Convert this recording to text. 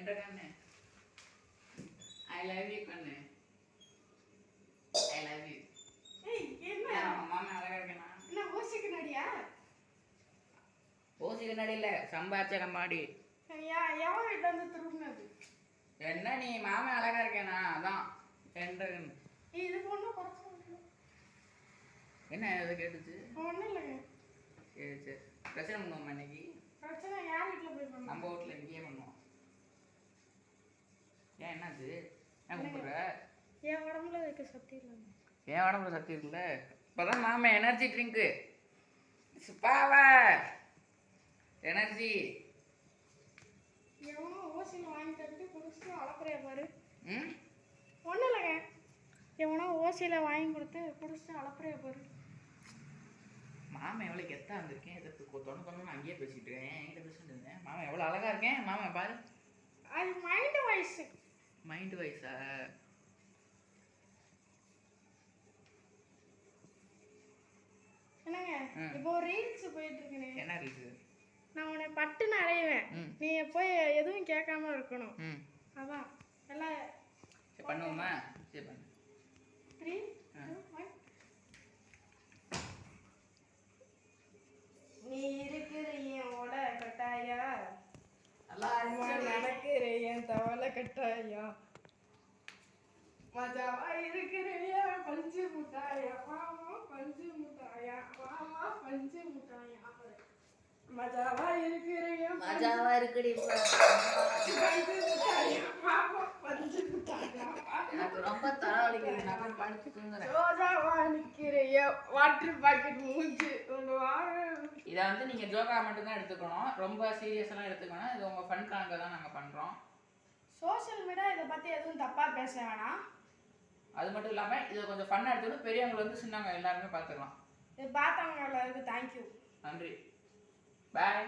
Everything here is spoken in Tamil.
எந்த கண்ணு ஐ லவ் யூ கண்ணு ஐ லவ் யூ என்ன? மாமா அழகா இருக்கேனா? என்ன ஓசி கண்ணாடியா? ஓசி கண்ணாடி இல்ல சம்பாதிச்ச கண்ணாடி வீட்டு வந்து திரும்பினது என்ன நீ மாமா அழகா இருக்கேனா? அதான் ரெண்டு இது பொண்ணு குறைச்சு என்ன அதை கேட்டுச்சு? ஒன்றும் இல்லைங்க. சரி சரி. பிரச்சனை பண்ணுவோம் இன்னைக்கு? பிரச்சனை யார் வீட்டில் போய் நம்ம வீட்டுல இங்கேயே பண்ணுவோம். ஏன் என்னாச்சு ஏன் கூப்பிடுற? என் உடம்புல வைக்க சக்தி இல்லைங்க. ஏன் உடம்புல சக்தி இருக்குல்ல? இப்போதான் மாமன் எனர்ஜி ட்ரிங்க்கு சுப்பாவா! எனர்ஜி எவனோ ஓசியில் வாங்கி தட்டு குடிச்சிட்டு அளக்குறைய பாரு. ம்? ஒன்றும் இல்லைங்க. எவனோ ஓசியில் வாங்கி கொடுத்து குடிச்சிட்டு அளக்குறைய பாரு. மாமன் எவ்வளோ கெத்தா இருந்திருக்கேன். இதை தொண்ணு தொண்ணு அங்கேயே பேசிட்டு இருக்கேன். என்கிட்ட பேசிட்டு இருந்தேன். மாமன் எவ்வளோ அழகா இருக்கேன். மாமன் பாரு. அது மைண்டு வயசு மைண்ட் வைஸா என்னங்க? ம். இப்போ ரீல்ஸ் போயிட்டு இருக்குனே என்ன இருக்கு நான் உன்னை பட்டுன்னு அறையுவேன் நீ போய் எதுவும் கேட்காம இருக்கணும். அதான். எல்லாம் பண்ணுவோமா? சரி பண்ணு. நல்லா அம்மா நடக்கிற என் தவளை கட்டாயா மஜாவா இருக்கிற என் பஞ்சு முட்டாயா. மாமா பஞ்சு முட்டாயா. மாமா பஞ்சு முட்டாயா. மஜாவா இருக்கிற என் பஞ்சு மஜாவா இருக்குடி. பஞ்சு முட்டாயா. மாமா பஞ்சு முட்டாயா. வாட்டர் பாக்கெட் மூஞ்சி இதை வந்து நீங்க ஜோக்கா மட்டும் தான் எடுத்துக்கணும். ரொம்ப சீரியஸெல்லாம் எடுத்துக்கணும் இது உங்க ஃபன்காக தான் நாங்க பண்றோம். சோஷியல் மீடியா இதை பத்தி எதுவும் தப்பா பேச வேணாம். அது மட்டும் இல்லாம இதை கொஞ்சம் ஃபன்னாக எடுத்துக்கணும் பெரியவங்க வந்து சின்னவங்க எல்லாருமே பார்த்துக்கலாம். இது பார்த்தவங்க எல்லாருக்கும் தேங்க்யூ நன்றி. பாய்